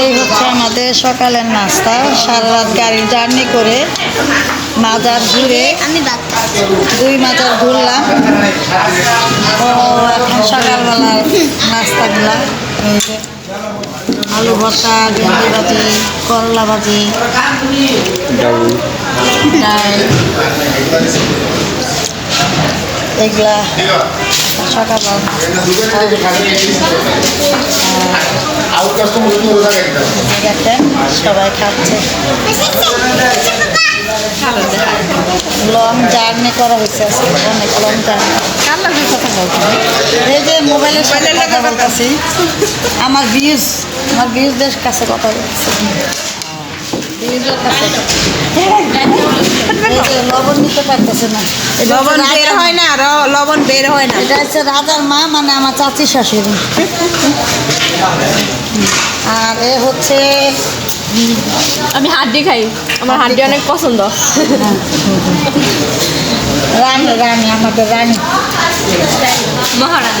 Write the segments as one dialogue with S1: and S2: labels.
S1: এই হচ্ছে আমাদের সকালের নাস্তা। সারা রাত গাড়ির জার্নি করে মাজার ঘুরে দুই মাজার ঘুরলাম। ও এখন সকালবেলার নাস্তাগুলা এই যে আলু ভর্তা ভেন্ডি ভাজি করলা ভাজি ডাল। এগুলা সকালবেলা দেখেন সবাই খাচ্ছে লং জার্নি করা হয়েছে অনেক লং জার্নি
S2: কার লাগবে কথা
S1: এই যে মোবাইলের সাথে কথা বলতেছি আমার ভিউজ আমার ভিউজদের কাছে কথা বলতেছি লবণ নিতে পারতেছে না
S2: লবণ বের
S1: রাজার-
S2: হয় না লবণ বের হয় না
S1: এটা হচ্ছে রাজার মা মানে আমার চাচি শাশুড়ি আর এ হচ্ছে
S3: আমি হাড্ডি খাই। আমার হাড্ডি অনেক পছন্দ।
S1: রানী রানী আমাদের রানী
S3: মহারানী।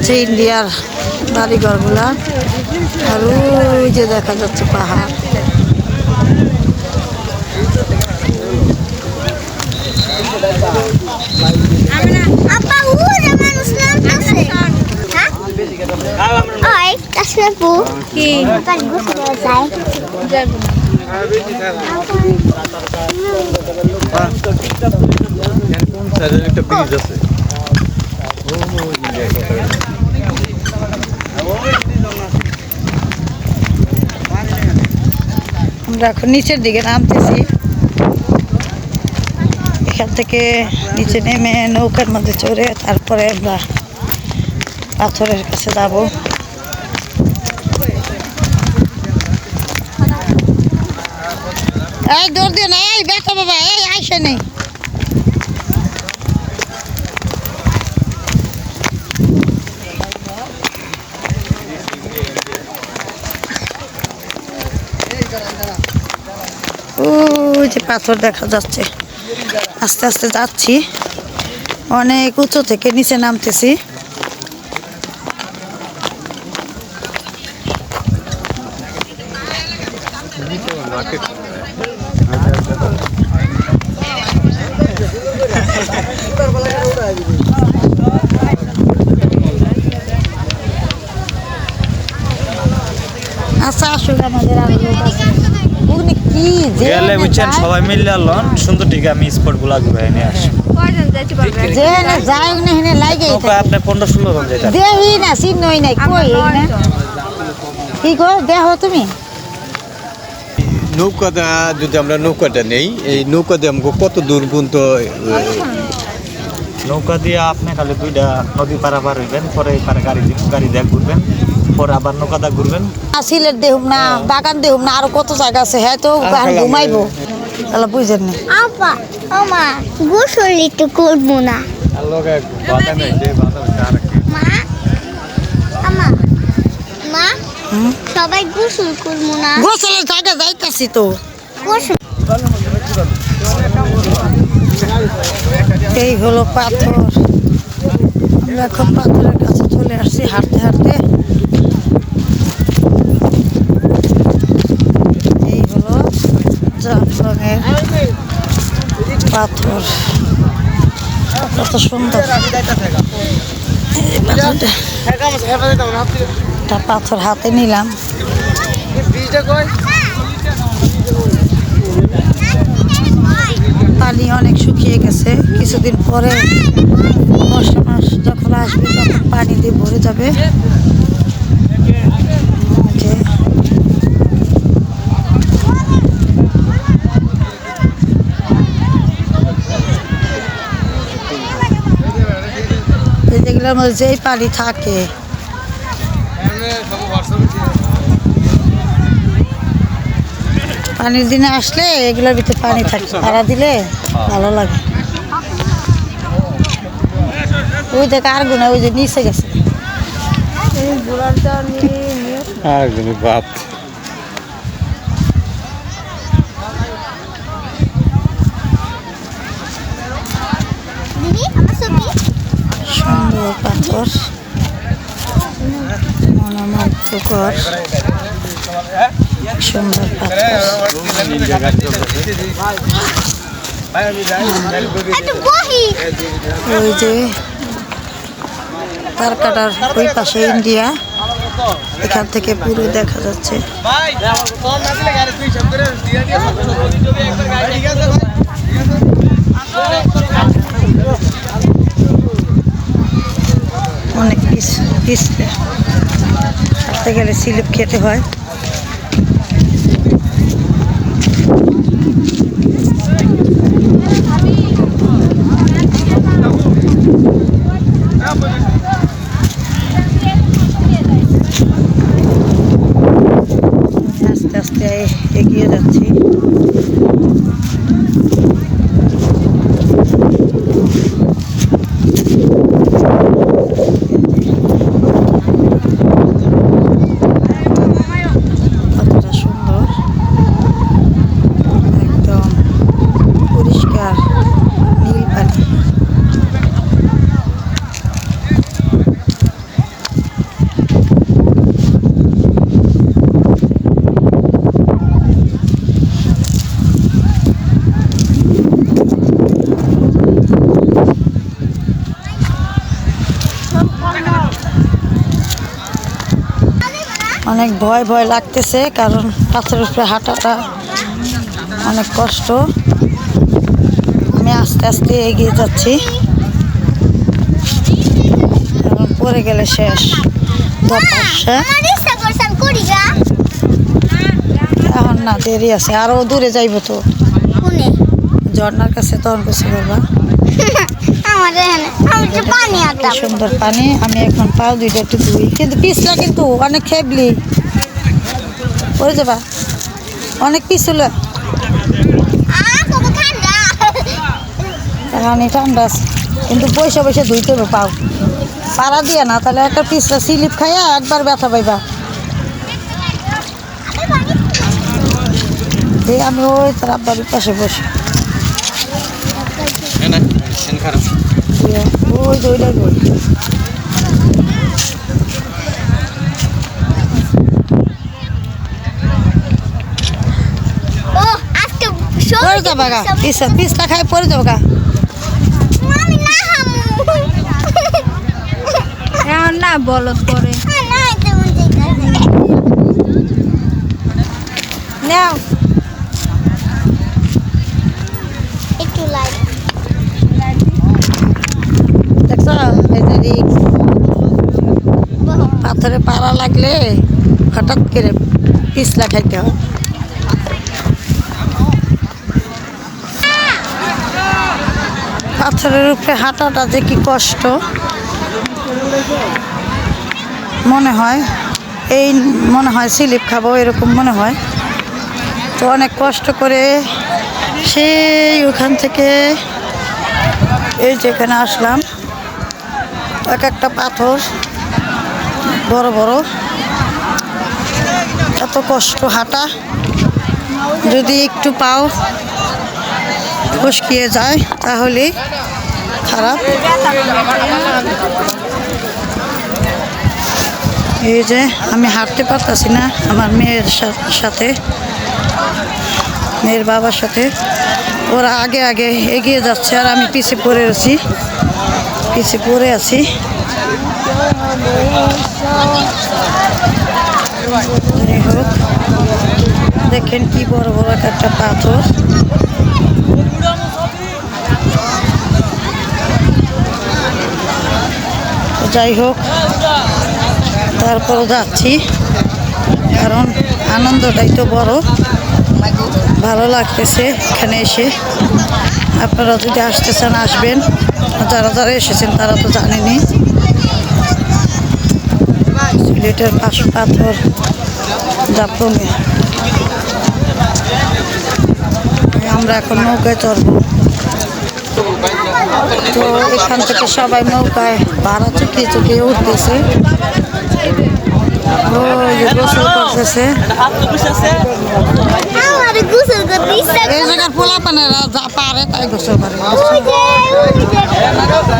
S1: হচ্ছে ইন্ডিয়ার বাড়িঘরগুলা আর ওই যে দেখা যাচ্ছে পাহাড়।
S4: হ্যাঁ
S5: একটা ব্রিজ আছে?
S1: আমরা এখন নিচের দিকে নামতেছি। এখান থেকে নিচে নেমে নৌকার মধ্যে চড়ে তারপরে আমরা পাথরের কাছে যাব। এই দৌড় দিয়ে না, এই দেখো বাবা, এই আইসে নেই ওই যে পাথর দেখা যাচ্ছে। আস্তে আস্তে যাচ্ছি। অনেক উঁচু থেকে নিচে নামতেছি আচ্ছা আসুক আমাদের আরও লোক আছে ওখানে কি যে
S5: গেলে বুঝছেন সবাই মিললে লন সুন্দর ঠিক আমি স্পটগুলা ঘুরে নিয়ে আসি।
S3: কয়জন যাইতে পারবে
S1: যে না যাই না হেনে লাগে
S5: নৌকা আপনি পনেরো ষোলো জন যেটা
S1: দেহি না চিহ্নই নাই কই না? কি দেহ তুমি।
S6: নৌকাটা যদি আমরা নৌকাটা নেই এই নৌকা দিয়ে আমাকে কত দূর পর্যন্ত
S5: নৌকা দিয়ে আপনি খালি দুইটা নদী পারাপার হইবেন পরে গাড়ি গাড়ি দিয়ে ঘুরবেন। পরে আবার নৌকাটা ঘুরবেন?
S1: সিলেট দেহুম না বাগান দেহুম না আরও কত জায়গা আছে হ্যাঁ তো ঘুমাইবো। তাহলে বুঝেন না।
S4: আপা আমার গোসল একটু করব না। মা সবাই গোসল করব না।
S1: গোসলের জায়গা যাইতাছি তো।
S4: গোসল
S1: এই হলো পাথর। আমরা এখন পাথরের কাছে চলে আসছি হাঁটতে হাঁটতে এই হলো জাম পাথর। কত সুন্দর। একটা পাথর হাতে নিলাম। পানি অনেক শুকিয়ে গেছে। কিছুদিন পরে বর্ষা মাস যখন আসবে, তখন পানি দিয়ে ভরে যাবে যে এই যেগুলোর মধ্যে যেই পানি থাকে। পানির দিনে আসলে এগুলোর ভিতরে পানি থাকে পাড়া দিলে ভালো লাগে। ওই দেখ আর গুনা ওই যে নিচে গেছে।
S6: বাপ
S4: দিদি আমার ছবি
S1: সুন্দর পাথর। মনোমুগ্ধকর সুন্দর পাথর। ওই যে তার কাটার ওই পাশে ইন্ডিয়া। এখান থেকে পুরো দেখা যাচ্ছে অনেক পিস পিস গেলে স্লিপ খেতে হয়। আস্তে আস্তে এগিয়ে যাচ্ছি কতটা সুন্দর একদম পরিষ্কার নীল পানি অনেক ভয় ভয় লাগতেছে কারণ পাথরের উপরে হাঁটাটা অনেক কষ্ট। আমি আস্তে আস্তে এগিয়ে যাচ্ছি। কারণ পরে গেলে শেষ। এখন না দেরি আছে। আরও দূরে যাইব তো। ঝর্নার কাছে তখন কিছু করবা সুন্দর পানি। আমি এখন পাও দুইটা একটু ধুই কিন্তু পিছলা কিন্তু অনেক খেবলি পরে যাবা। অনেক পিছলা
S4: কত ঠান্ডা
S1: আছে। কিন্তু পয়সা পয়সা ধুইতে হবে পাও। পাড়া দিয়ে না তাহলে একটা পিসটা স্লিপ খাইয়া একবার ব্যথা পাইবা। দিয়ে আমি ওই তার আব্বারের পাশে বসে। ওই বই পরে যাবা গা। পিছলা পিছলা খাই পরে যাব গা।
S4: আমি না হামু।
S3: এখন না বলত
S4: আছে
S3: নাও।
S4: একটু লাইট
S1: দেখছ পাথরে পাড়া লাগলে হঠাৎ করে পিছলা খাইতে হয়। পাথরের উপরে হাঁটাটা যে কি কষ্ট। মনে হয়, এই মনে হয় স্লিপ খাব, এরকম মনে হয়। তো অনেক কষ্ট করে সেই ওখান থেকে এই যেখানে আসলাম। এক একটা পাথর বড় বড়। এত কষ্ট হাঁটা। যদি একটু পাও ফসকিয়ে যায়, তাহলে খারাপ। এই যে আমি হাঁটতে পারতাছি না আমার মেয়ের সাথে, মেয়ের বাবার সাথে। ওরা আগে আগে এগিয়ে যাচ্ছে আর আমি পিছিয়ে পড়ে আছি পিছিয়ে পড়ে আছি। দেখেন কি বড় বড় একটা পাথর। যাই হোক তারপরও যাচ্ছি। কারণ আনন্দটাই তো বড়। ভালো লাগতেছে এখানে এসে। আপনারা যদি আসতে চান, আসবেন। যারা যারা এসেছেন, তারা তো জানেনি সিলেটের পাশ পাথর জাপমে আমরা এখন নৌকায় চড়ব। তো এখান থেকে সবাই নৌকায় ভাড়া চুকিয়ে চুকিয়ে উঠতেছে। গোসল করতেছে। এই জায়গার পোলা পানেরা যা পারে তাই গোসল করে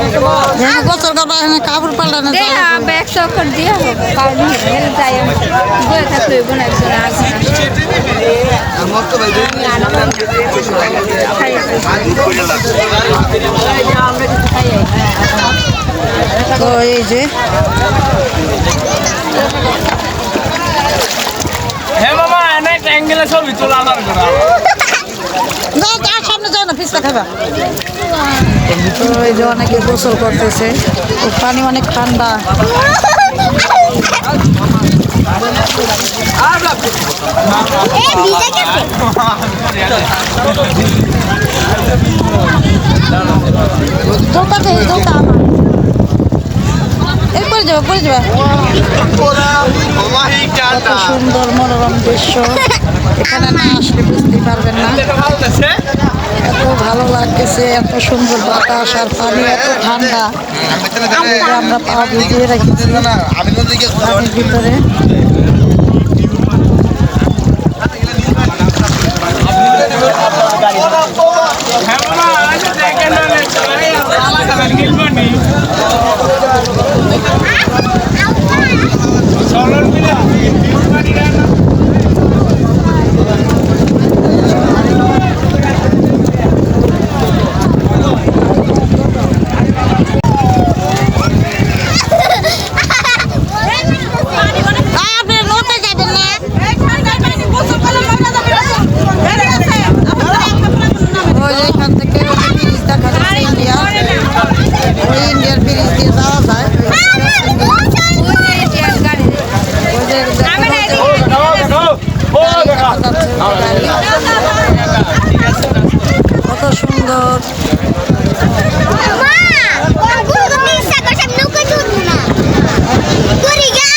S1: যেখানে গোসল করবে এখানে কাপড় পাল্টানো যায়
S3: ব্যাগ চক্কর দিয়ে কারণ যাই বয়ে থাকলে হইব না একজন
S1: তো এই যে।
S7: হ্যাঁ মামা একটা অ্যাঙ্গেলে ছবি তোলা আমার
S1: যে অনেকে গোসল পানি অনেক ঠান্ডা। এই পরে যাবে সুন্দর মনোরম দৃশ্য। এখানে না আসলে বুঝতে পারবেন না। এত ভালো লাগতেছে, এত সুন্দর বাতাস আর পানি, এত ঠান্ডা। আমরা পা ভিজিয়ে রাখি ভিতরে।
S7: হ্যাঁ মামা এনে দেখেন আলাদা গিলবানি চলন মিলা গিলবানি না
S1: আর আপনি নৌকায় যাবেন না ওই যে এখান থেকে ব্রিজ দেখা যাচ্ছে ইন্ডিয়া ওই ইন্ডিয়ার ব্রিজ দিয়ে যাওয়া যায় ওই যে দেখা যাচ্ছে
S7: ও দেখা
S1: কত সুন্দর
S4: মা গোসল করতে ইচ্ছা করছে আমি নৌকা চড়বো না করি গা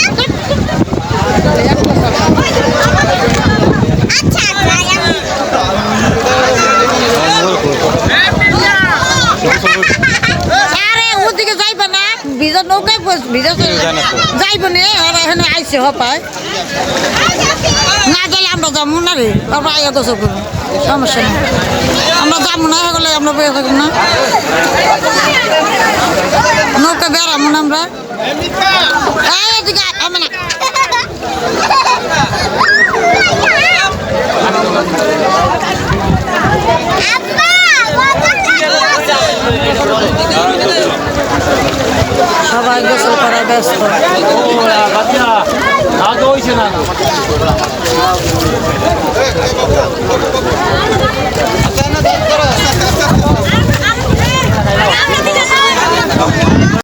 S4: আচ্ছা যাই আমি
S1: আরে ওদিকে যাইবা না ভিজা নৌকায় বস- ভিজা যাইব নে? আর এখানে আইসে হপায় না গেলে আমরা যাব না রে। আমরা আইয়া গোসল করব। সমস্যা নেই। আমরা যাব না গেলে আমরা বেড়ে থাকব না। নৌকা বেড়াবো না আমরা।